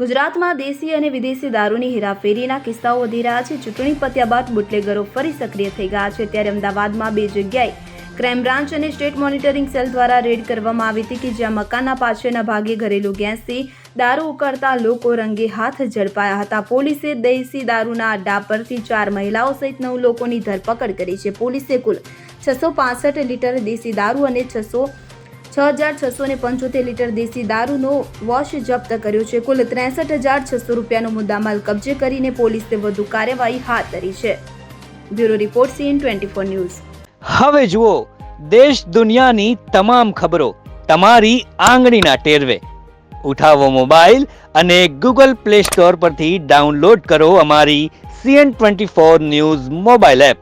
ગુજરાતમાં દેશી અને વિદેશી દારૂની હેરાફેરીના કિસ્સાઓ વધી રહ્યા છે. ચૂંટણી પત્યા બાદ બુટલેગરો ફરી સક્રિય થઈ ગયા છે. ત્યારે અમદાવાદમાં બે જગ્યાએ ક્રાઇમ બ્રાન્ચ અને સ્ટેટ મોનિટરિંગ સેલ દ્વારા રેડ કરવામાં આવી હતી કે જ્યાં મકાનના પાછળના ભાગે ઘરેલું ગેસથી દારૂ ઉકળતા લોકો રંગે હાથ ઝડપાયા હતા. પોલીસે દેશી દારૂના અડ્ડા પરથી ચાર મહિલાઓ સહિત નવ લોકોની ધરપકડ કરી છે. પોલીસે કુલ છસો લીટર દેશી દારૂ અને છસો છ હજાર છસો ને પંચોતેર લીટર દેશી દારૂનો વોશ જપ્ત કર્યો છે. કુલ ત્રેસઠ હજાર છસો રૂપિયાનો મુદ્દામાલ કબજે કરીને પોલીસે વધુ કાર્યવાહી હાથ ધરી છે. Bureau report CN twenty four news. હવે જુઓ, દેશ દુનિયાની તમામ ખબરો તમારી આંગળીના ટેરવે. ઉઠાવો મોબાઈલ અને ગૂગલ પ્લે સ્ટોર પરથી ડાઉનલોડ કરો અમારી CN twenty four news mobile app.